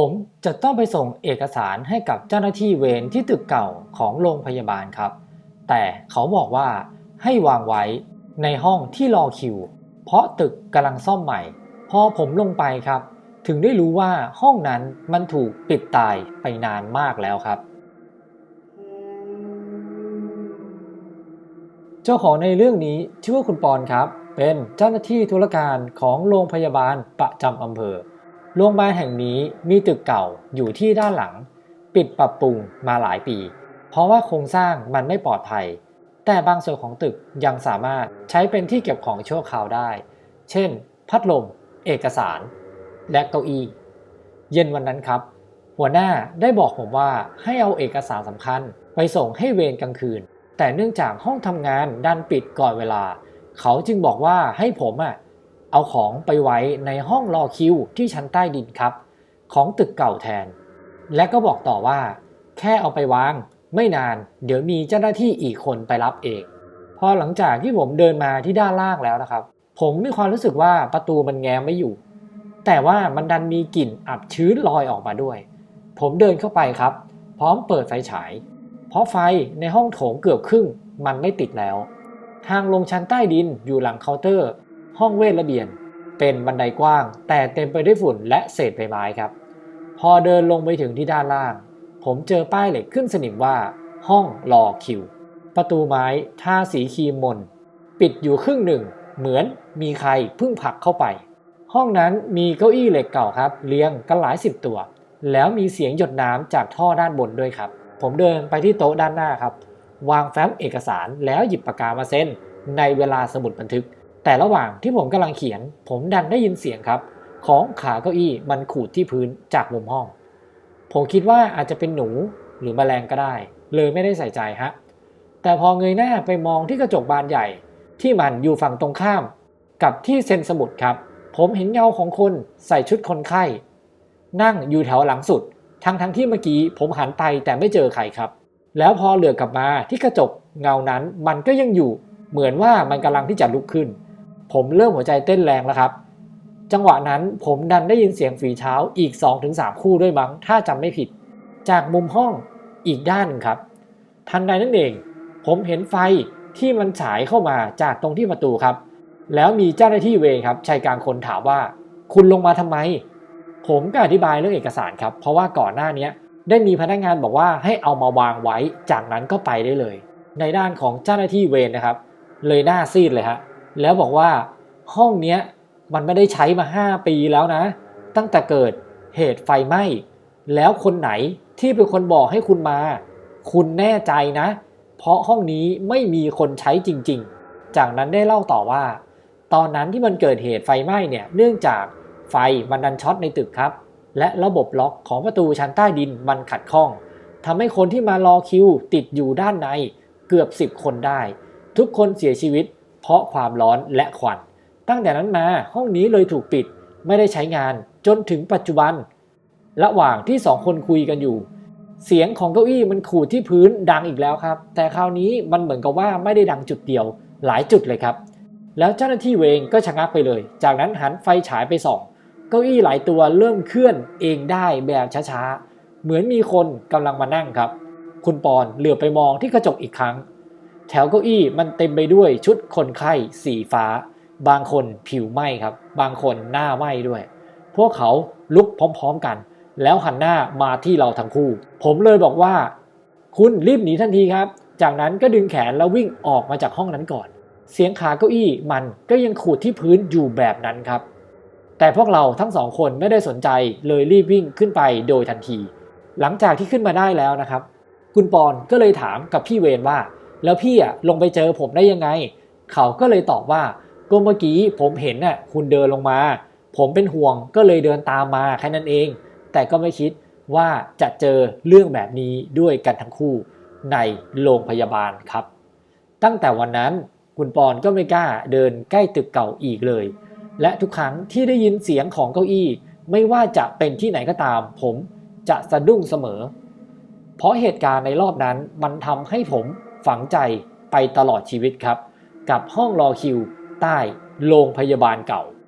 ผมจะต้องไปส่งเอกสารให้กับเจ้าหน้าที่เวรที่ตึกเก่าของโรงพยาบาลครับ แต่เขาบอกว่าให้วางไว้ในห้องที่รอคิว เพราะตึกกำลังซ่อมใหม่ พอผมลงไปครับ ถึงได้รู้ว่าห้องนั้นมันถูกปิดตายไปนานมากแล้วครับ เจ้าของในเรื่องนี้ชื่อว่าคุณปอนครับ เป็นเจ้าหน้าที่ธุรการของโรงพยาบาลประจำอำเภอ โรงพยาบาลแห่งนี้มีตึกเก่าอยู่ที่ด้านหลัง ปิดปรับปรุงมาหลายปี เพราะว่าโครงสร้างมันไม่ปลอดภัย แต่บางส่วนของตึกยังสามารถใช้เป็นที่เก็บของชั่วคราวได้ เช่น พัดลม เอกสาร และเก้าอี้ เย็นวันนั้นครับ หัวหน้าได้บอกผมว่าให้เอาเอกสารสำคัญไปส่งให้เวรกลางคืน แต่เนื่องจากห้องทำงานดันปิดก่อนเวลา เขาจึงบอกว่าให้ผมอะ เอาของไปไว้ในห้องรอคิวที่ชั้นใต้ดินครับ ของตึกเก่าแทน และก็บอกต่อว่า แค่เอาไปวาง ไม่นาน เดี๋ยวมีเจ้าหน้าที่อีกคนไปรับเอง พอหลังจากที่ผมเดินมาที่ด้านล่างแล้วนะครับ ผมมีความรู้สึกว่าประตูมันแง้มไม่อยู่ แต่ว่ามันดันมีกลิ่นอับชื้นลอยออกมาด้วย ผมเดินเข้าไปครับ พร้อมเปิดไฟฉาย เพราะไฟในห้องโถงเกือบครึ่ง มันไม่ติดแล้ว ทางลงชั้นใต้ดินอยู่หลังเคาน์เตอร์ ห้องเวทระเบียน เป็นบันไดกว้าง แต่เต็มไปด้วยฝุ่นและเศษใบไม้ครับ พอเดินลงไปถึงที่ด้านล่าง ผมเจอป้ายเหล็กขึ้นสนิมว่า ห้องรอคิว ประตูไม้ทาสีครีมมน ปิดอยู่ครึ่งหนึ่ง เหมือนมีใครเพิ่งผักเข้าไป ห้องนั้นมีเก้าอี้เหล็กเก่าครับ เรียงกันหลายสิบตัว แล้วมีเสียงหยดน้ำจากท่อด้านบนด้วยครับ ผมเดินไปที่โต๊ะด้านหน้าครับวางแฟ้มเอกสารแล้วหยิบปากกามาเซ็นในเวลาสมุดบันทึก แต่ระหว่างที่ผมกำลังเขียน ผมดันได้ยินเสียงครับ ของขาเก้าอี้มันขูดที่พื้นจากมุมห้อง ผมคิดว่าอาจจะเป็นหนูหรือแมลงก็ได้ เลยไม่ได้ใส่ใจฮะแต่พอเงยหน้าไปมองที่กระจกบานใหญ่ ที่มันอยู่ฝั่งตรงข้าม กับที่เซ็นสมุดครับ ผมเห็นเงาของคนใส่ชุดคนไข้ นั่งอยู่แถวหลังสุด ทั้งทั้งที่เมื่อกี้ผมหันไปแต่ไม่เจอใครครับ แล้วพอเหลือกลับมาที่กระจกเงานั้นมันก็ยังอยู่ เหมือนว่ามันกำลังที่จะลุกขึ้น ผมเริ่มหัวใจเต้นแรงแล้วครับ จังหวะนั้นผมดันได้ยินเสียงฝีเท้าอีก 2-3 คู่ด้วยมั้ง ถ้าจำไม่ผิด จากมุมห้องอีกด้านนึงครับ ทันใดนั่นเอง ผมเห็นไฟที่มันฉายเข้ามาจากตรงที่ประตูครับ แล้วมีเจ้าหน้าที่เวรครับชายกลางคนถามว่า คุณลงมาทำไม ผมก็อธิบายเรื่องเอกสารครับ เพราะว่าก่อนหน้านี้ได้มีพนักงานบอกว่าให้เอามาวางไว้ จากนั้นก็ไปได้เลย ในด้านของเจ้าหน้าที่เวรนะครับ เลยหน้าซีดเลยฮะ แล้วบอกว่าห้องเนี้ยมันไม่ได้ใช้มา 5 ปีแล้วนะ ตั้งแต่เกิดเหตุไฟไหม้ แล้วคนไหนที่เป็นคนบอกให้คุณมา คุณแน่ใจนะ เพราะห้องนี้ไม่มีคนใช้จริง ๆ จากนั้นได้เล่าต่อว่า ตอนนั้นที่มันเกิดเหตุไฟไหม้เนี่ยเนื่องจากไฟมันดันช็อตในตึกครับ และระบบล็อกของประตูชั้นใต้ดินมันขัดข้องทำให้คนที่มารอคิวติดอยู่ด้านในเกือบ 10 คนได้ ทุกคนเสียชีวิต เพราะความร้อนและควัน ตั้งแต่นั้นมาห้องนี้เลยถูกปิดไม่ได้ใช้งานจนถึงปัจจุบัน ระหว่างที่สองคนคุยกันอยู่ เสียงของเก้าอี้มันขูดที่พื้นดังอีกแล้วครับ แต่คราวนี้มันเหมือนกับว่าไม่ได้ดังจุดเดียวหลายจุดเลยครับ แล้วเจ้าหน้าที่เวงก็ชะงักไปเลย จากนั้นหันไฟฉายไปส่องเก้าอี้หลายตัวเริ่มเคลื่อนเองได้แบบช้าๆ เหมือนมีคนกำลังมานั่งครับ คุณปอนเหลือไปมองที่กระจกอีกครั้ง แถวเก้าอี้มันเต็มไปด้วยชุดคนไข้สีฟ้า บางคนผิวไหม้ครับ บางคนหน้าไหม้ด้วย พวกเขาลุกพร้อมๆกัน แล้วหันหน้ามาที่เราทั้งคู่ ผมเลยบอกว่า คุณรีบหนีทันทีครับ จากนั้นก็ดึงแขนแล้ววิ่งออกมาจากห้องนั้นก่อน เสียงขาเก้าอี้มันก็ยังขูดที่พื้นอยู่แบบนั้นครับ แต่พวกเราทั้งสองคนไม่ได้สนใจเลยรีบวิ่งขึ้นไปโดยทันที หลังจากที่ขึ้นมาได้แล้วนะครับ คุณปอนก็เลยถามกับพี่เวนว่า แล้วพี่อะลงไปเจอผมได้ยังไง เขาก็เลยตอบว่าก็เมื่อกี้ผมเห็นน่ะคุณเดินลงมา ผมเป็นห่วงก็เลยเดินตามมาแค่นั้นเอง แต่ก็ไม่คิดว่าจะเจอเรื่องแบบนี้ด้วยกันทั้งคู่ในโรงพยาบาลครับ ตั้งแต่วันนั้นคุณปอนก็ไม่กล้าเดินใกล้ตึกเก่าอีกเลย และทุกครั้งที่ได้ยินเสียงของเก้าอี้ ไม่ว่าจะเป็นที่ไหนก็ตาม ผมจะสะดุ้งเสมอ เพราะเหตุการณ์ในรอบนั้นมันทำให้ผม ฝังใจไปตลอดชีวิตครับ กับห้องรอคิวใต้โรงพยาบาลเก่า